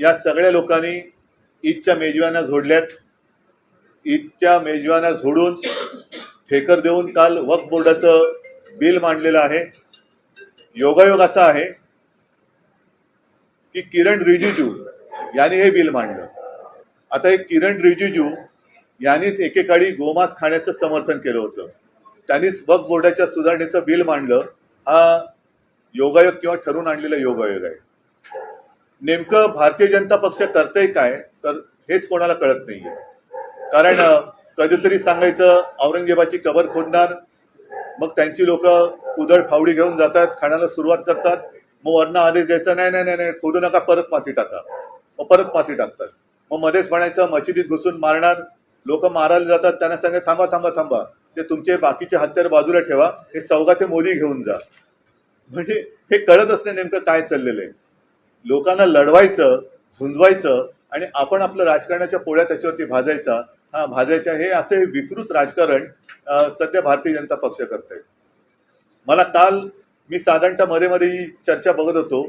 या सगळ्या लोकांनी ईदच्या मेजव्यांना झोडल्यात. ईदच्या मेजव्यांना झोडून ठेकर देऊन काल वक्फ बोर्डाचं बिल मांडलेलं आहे. योगायोग असा आहे की किरण रिजिजू यांनी हे बिल मांडलं. आता हे किरण रिजिजू यांनीच एकेकाळी गोमांस खाण्याचं समर्थन केलं होतं. त्यांनीच वक्फ बोर्डाच्या सुधारणेचं बिल मांडलं. हा योगायोग किंवा ठरवून आणलेला योगायोग आहे. नेमकं भारतीय जनता पक्ष करतंय काय? तर हेच कोणाला कळत नाहीये. कारण कधीतरी सांगायचं औरंगजेबाची कबर खोदणार मग त्यांची लोक उदळ फावडी घेऊन जातात खाण्याला सुरुवात करतात मग वरनं आदेश द्यायचा नाही नाही नाही नाही खोदू नका परत माती टाका. मग परत माती टाकतात. मग मध्येच म्हणायचं मशिदीत घुसून मारणार लोक मारायला जातात त्यांना सांगा थांबा थांबा थांबा ते तुमचे बाकीचे हत्यार बाजूला ठेवा हे चौघा ते मोदी घेऊन जा. म्हणजे हे कळत असणे नेमकं काय चाललेलं आहे. लोकांना लढवायचं झुंजवायचं आणि आपण आपलं राजकारणाच्या पोळ्या त्याच्यावरती भाजायचा. हा भाजायच्या हे असे विकृत राजकारण सध्या भारतीय जनता पक्ष करत आहे मला काल मी साधारणतः मध्ये ही चर्चा बघत होतो.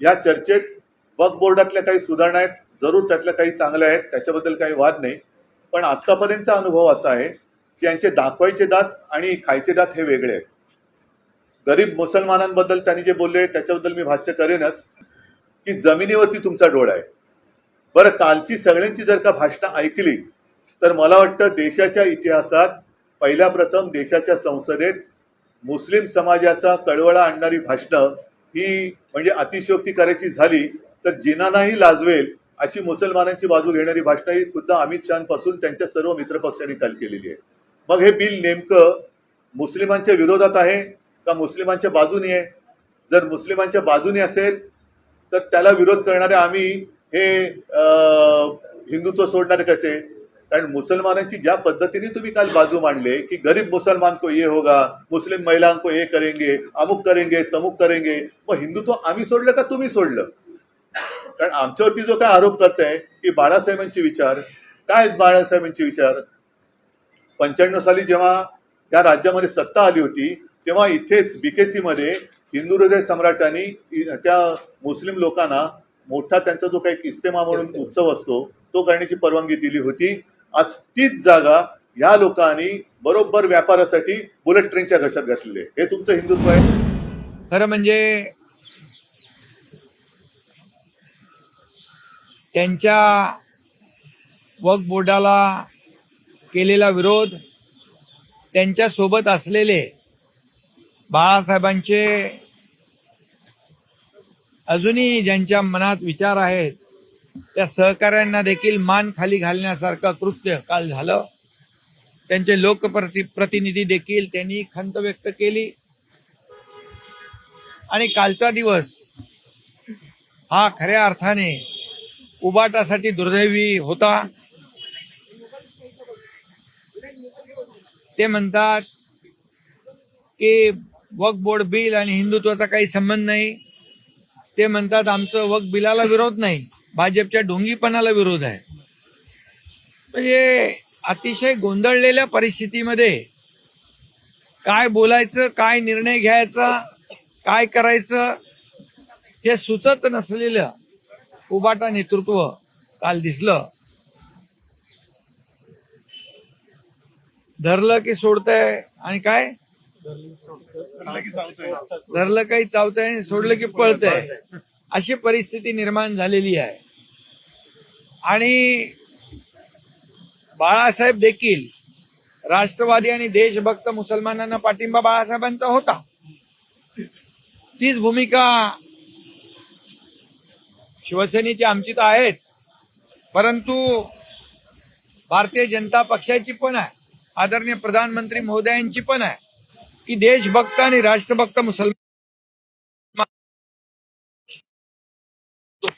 या चर्चेत वक बोर्डातल्या काही सुधारणा आहेत जरूर त्यातल्या काही चांगल्या आहेत त्याच्याबद्दल काही वाद नाही. पण आत्तापर्यंतचा अनुभव असा आहे की यांचे दाखवायचे दात आणि खायचे दात हे वेगळे आहेत. गरीब मुसलमानांबद्दल त्यांनी जे बोलले त्याच्याबद्दल मी भाष्य करेनच. की जमिनीवरती तुमचा डोळा आहे. बरं कालची सगळ्यांची जर का भाषणं ऐकली तर मला वाटतं देशाच्या इतिहासात पहिल्या प्रथम देशाच्या संसदेत मुस्लिम समाजाचा कळवळा आणणारी भाषणं ही म्हणजे अतिशयोक्ती करायची झाली तर जिनानाही लाजवेल अशी मुसलमानांची बाजू घेणारी भाषणं ही खुद्द अमित शहापासून त्यांच्या सर्व मित्रपक्षांनी काल केलेली आहे. मग हे बिल नेमकं मुस्लिमांच्या विरोधात आहे का मुस्लिमांच्या बाजूने आहे? जर मुस्लिमांच्या बाजूने असेल तर त्याला विरोध करणारे आम्ही हे अं, हिंदुत्व सोडणारे कसे? कारण मुसलमानांची ज्या पद्धतीने तुम्ही काल बाजू मांडले की गरीब मुसलमान को ये होगा मुस्लिम महिलांको हे ये करेंगे अमुक करेंगे तमुक करेंगे मग हिंदुत्व आम्ही सोडलं का तुम्ही सोडलं? कारण आमच्यावरती जो काय आरोप करताय की बाळासाहेबांचे विचार काय बाळासाहेबांचे विचार? पंच्याण्णव साली जेव्हा त्या राज्यामध्ये सत्ता आली होती तेव्हा इथेच बीकेसी मध्ये हिंदू हृदय सम्राटांनी त्या मुस्लिम लोकांना मोठा त्यांचा जो काही इस्तेमा म्हणून उत्सव असतो तो करण्याची परवानगी दिली होती. आज तीच जागा या लोकांनी बरोबर व्यापारासाठी बुलेट ट्रेनच्या घशात घातलेली हे तुमचं हिंदुत्व आहे? खरं म्हणजे त्यांच्या वक्फ बोर्डाला केलेला विरोध त्यांच्यासोबत असलेले बाळासाहेबांचे अजूनही ज्यांच्या मनात विचार आहेत त्या सहकाऱ्यांना देखील मान खाली घालण्यासारखं कृत्य काल झालं. त्यांचे लोकप्रति प्रतिनिधी देखील त्यांनी खंत व्यक्त केली. आणि कालचा दिवस हा खऱ्या अर्थाने उबाटासाठी दुर्दैवी होता. ते म्हणतात की वक्फ बोर्ड बिल आणि हिंदुत्वाचा काही संबंध नाही. ते म्हणतात आमचं वक बिलाला विरोध नाही. भाजपच्या ढोंगीपणाला विरोध आहे. म्हणजे अतिशय गोंधळलेल्या परिस्थितीमध्ये काय बोलायचं काय निर्णय घ्यायचा काय करायचं हे सुचत नसलेलं उबाटा नेतृत्व काल दिसलं. धरलं की सोडतंय आणि काय? धरलं काही चावतंय आणि सोडलं की पळतंय. अशी परिस्थिती निर्माण झालेली आहे. आणि बाळासाहेब देखील राष्ट्रवादी आणि देशभक्त मुसलमानांना पाठिंबा बाळासाहेबांचा होता. तीच भूमिका शिवसेनेची आमची तर आहेच. परंतु भारतीय जनता पक्षाची पण आहे. आदरणीय प्रधानमंत्री महोदयांची पण आहे. की देशभक्त आणि राष्ट्रभक्त मुसलमान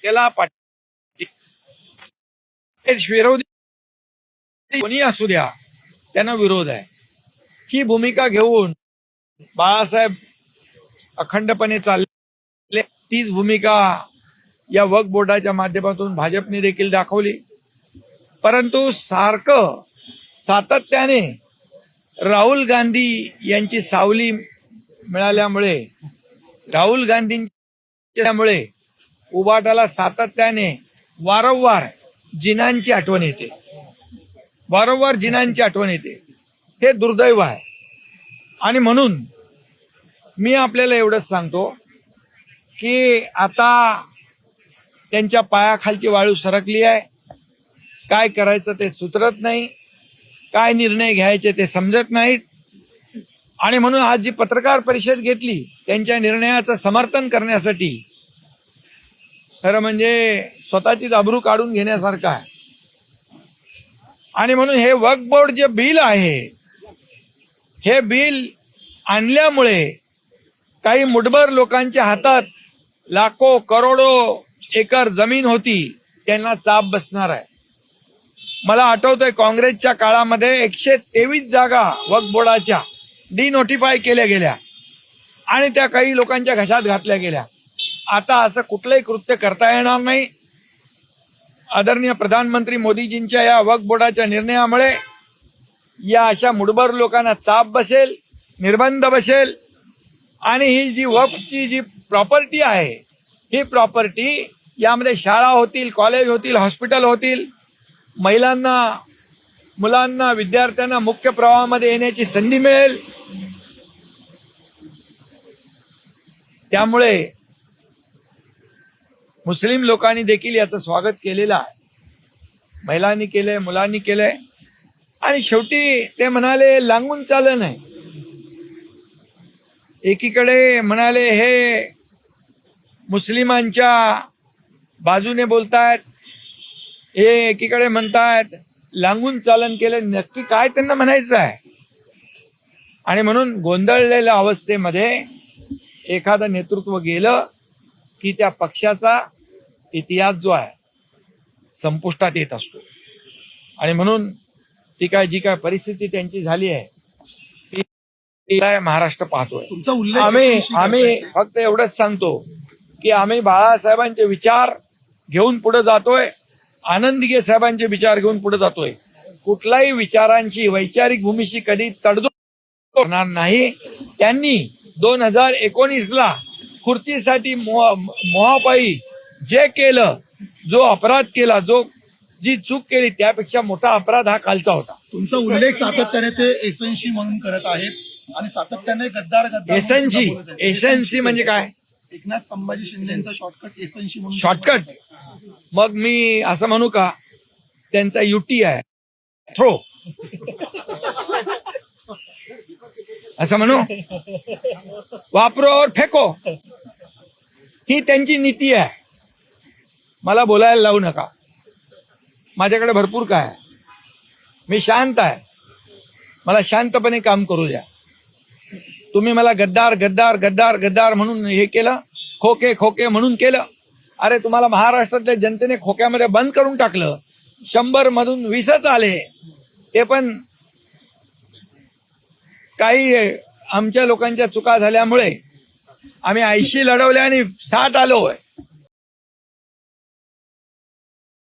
त्याला देश विरोधी कोणी असू द्या त्यांना विरोध आहे. ही भूमिका घेऊन बाळासाहेब अखंडपणे चालले. तीच भूमिका या वक बोर्डाच्या माध्यमातून भाजपने देखील दाखवली. परंतु सारखं सातत्याने राहुल गांधी यांची सावली मिळाल्यामुळे राहुल गांधींच्यामुळे उबाटाला सातत्याने वारंवार जिनांची आठवण येते. वारंवार जिनांची आठवण येते. हे दुर्दैव आहे. आणि म्हणून मी आपल्याला एवढंच सांगतो की आता त्यांच्या पायाखालची वाळू सरकली आहे. काय करायचं ते सुचरत नाही. काय निर्णय घ्यायचे ते समजत नाहीत. आणि म्हणून आज जी पत्रकार परिषद घेतली त्यांच्या निर्णयाचं समर्थन करण्यासाठी खरं म्हणजे स्वतःचीच जाबरू काढून घेण्यासारखं आहे. आणि म्हणून हे वक्फ बोर्ड जे बिल आहे हे बिल आणल्यामुळे काही मुठभर लोकांच्या हातात लाखो करोडो एकर जमीन होती त्यांना चाप बसणार आहे. मला आठवतंय काँग्रेसच्या काळामध्ये एकशे तेवीस जागा वक्फ बोर्डाच्या डिनोटिफाय केल्या गेल्या. आणि त्या काही लोकांच्या घशात घातल्या गेल्या. आता असं कुठलंही कृत्य करता येणार नाही. आदरणीय प्रधानमंत्री मोदीजींच्या या वक्फ बोर्डाच्या निर्णयामुळे या अशा मुडबर लोकांना चाप बसेल निर्बंध बसेल. आणि ही जी वक्फची जी प्रॉपर्टी आहे ही प्रॉपर्टी यामध्ये शाळा होतील कॉलेज होतील हॉस्पिटल होतील महिलांना मुलांना विद्यार्थ्यांना मुख्य प्रवाहामध्ये येण्याची संधी मिळेल. त्यामुळे मुस्लिम लोकांनी देखील याचं स्वागत केलेलं आहे. महिलांनी केलंय मुलांनी केलंय. आणि शेवटी ते म्हणाले लांगून चाललं नाही. एकीकडे म्हणाले हे मुस्लिमांच्या बाजूने बोलतायत हे एकीकडे म्हणतायत लांगून चालन केलं नक्की काय त्यांना म्हणायचं आहे? आणि म्हणून गोंधळलेल्या अवस्थेमध्ये एखादं नेतृत्व गेलं की त्या पक्षाचा इतिहास जो आहे संपुष्टात येत असतो. आणि म्हणून ती काय जी काय परिस्थिती त्यांची झाली आहे ती काय महाराष्ट्र पाहतोय. तुमचा उल्लेख आम्ही आम्ही. फक्त एवढंच सांगतो की आम्ही बाळासाहेबांचे विचार घेऊन पुढे जातोय. आनंदीगे साहेबांचे विचार घेऊन पुढे जातोय. कुठल्याही विचारांची वैचारिक भूमीशी कधी तडजोड करणार नाही. त्यांनी दोन हजार एकोणीस ला खुर्चीसाठी मोह- मोहापायी जे केलं जो अपराध केला जो जी चूक केली त्यापेक्षा मोठा अपराध हा कालचा होता. तुमचा उल्लेख सातत्याने ते एसएनसी म्हणून करत आहेत आणि सातत्याने गद्दार गद्दार एसएनसी. एसएनसी म्हणजे काय? एकनाथ संभाजी शिंदेचा शॉर्टकट एसएनसी म्हणून शॉर्टकट मग मी असं म्हणू का त्यांचा युटी आहे. थ्रो. असं म्हणू? वापरो और फेको. ही त्यांची नीती आहे. मला बोलायला लावू नका. माझ्याकडे भरपूर काय आहे. मी शांत आहे. मला शांतपणे काम करू द्या. तुम्ही मला गद्दार गद्दार गद्दार गद्दार म्हणून हे केलं खोके खोके म्हणून केलं. अरे तुम्हाला महाराष्ट्रातल्या जनतेने खोक्यामध्ये बंद करून टाकलं. शंभर मधून वीसच आले. ते पण काही आमच्या लोकांच्या चुका झाल्यामुळे आम्ही ऐंशी लढवले आणि साठ आहे